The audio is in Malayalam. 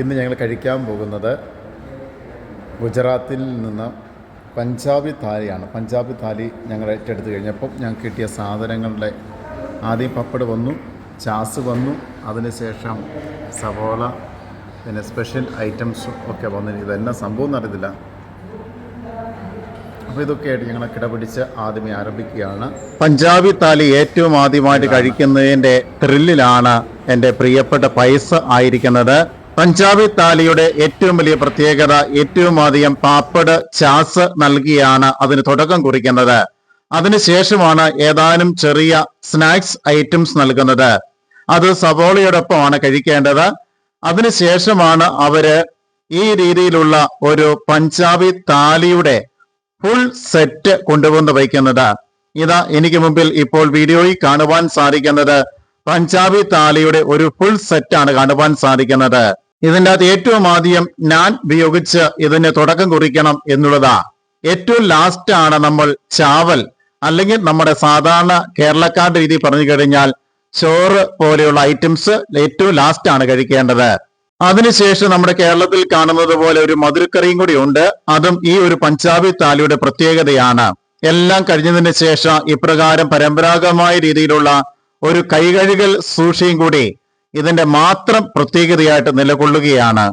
ഇന്ന് ഞങ്ങൾ കഴിക്കാൻ പോകുന്നത് ഗുജറാത്തിൽ നിന്ന് പഞ്ചാബി താലിയാണ്. പഞ്ചാബി താലി ഞങ്ങൾ ഏറ്റെടുത്ത് കഴിഞ്ഞപ്പം ഞങ്ങൾക്ക് കിട്ടിയ സാധനങ്ങളുടെ ആദ്യം പപ്പട് വന്നു ചാസ് വന്നു അതിനുശേഷം സവോള പിന്നെ സ്പെഷ്യൽ ഐറ്റംസ് ഒക്കെ വന്നു. ഇതെന്നാ സംഭവം എന്നറിയത്തില്ല അപ്പോൾ ഇതൊക്കെ ആയിട്ട് ഞങ്ങൾ കിടപിടിച്ച് ആദ്യമേ ആരംഭിക്കുകയാണ്. പഞ്ചാബി താലി ഏറ്റവും ആദ്യമായിട്ട് കഴിക്കുന്നതിന്റെ ത്രില്ലിലാണ് എന്റെ പ്രിയപ്പെട്ട പൈസ ആയിരിക്കുന്നത്. പഞ്ചാബി താലിയുടെ ഏറ്റവും വലിയ പ്രത്യേകത ഏറ്റവും അധികം പാപ്പട് ചാസ് നൽകിയാണ് അതിന് തുടക്കം കുറിക്കുന്നത്. അതിനുശേഷമാണ് ഏതാനും ചെറിയ സ്നാക്സ് ഐറ്റംസ് നൽകുന്നത്. അത് സവോളയോടൊപ്പമാണ് കഴിക്കേണ്ടത്. അതിനുശേഷമാണ് അവർ ഈ രീതിയിലുള്ള ഒരു പഞ്ചാബി താലിയുടെ ഫുൾ സെറ്റ് കൊണ്ടുവന്ന് വയ്ക്കുന്നത്. ഇതാ എനിക്ക് മുമ്പിൽ ഇപ്പോൾ വീഡിയോയിൽ കാണുവാൻ സാധിക്കുന്നത്. പഞ്ചാബി താലിയുടെ ഒരു ഫുൾ സെറ്റാണ് കാണുവാൻ സാധിക്കുന്നത്. ഇതിന്റെ അകത്ത് ഏറ്റവും ആദ്യം ഞാൻ ഉപയോഗിച്ച് ഇതിന് തുടക്കം കുറിക്കണം എന്നുള്ളതാ. ഏറ്റവും ലാസ്റ്റ് ആണ് നമ്മൾ ചാവൽ. അല്ലെങ്കിൽ നമ്മുടെ സാധാരണ കേരളക്കാരുടെ രീതി പറഞ്ഞു കഴിഞ്ഞാൽ ചോറ് പോലെയുള്ള ഐറ്റംസ് ഏറ്റവും ലാസ്റ്റ് ആണ് കഴിക്കേണ്ടത്. അതിനുശേഷം നമ്മുടെ കേരളത്തിൽ കാണുന്നത് പോലെ ഒരു മധുരക്കറിയും കൂടി ഉണ്ട്. അതും ഈ ഒരു പഞ്ചാബി താലിയുടെ പ്രത്യേകതയാണ്. എല്ലാം കഴിഞ്ഞതിന് ശേഷം ഇപ്രകാരം പരമ്പരാഗതമായ രീതിയിലുള്ള ഒരു കൈകഴുകൽ സൂക്ഷിയും കൂടി ഇതിന്റെ മാത്രം പ്രത്യേകതയായിട്ട് നിലകൊള്ളുകയാണ്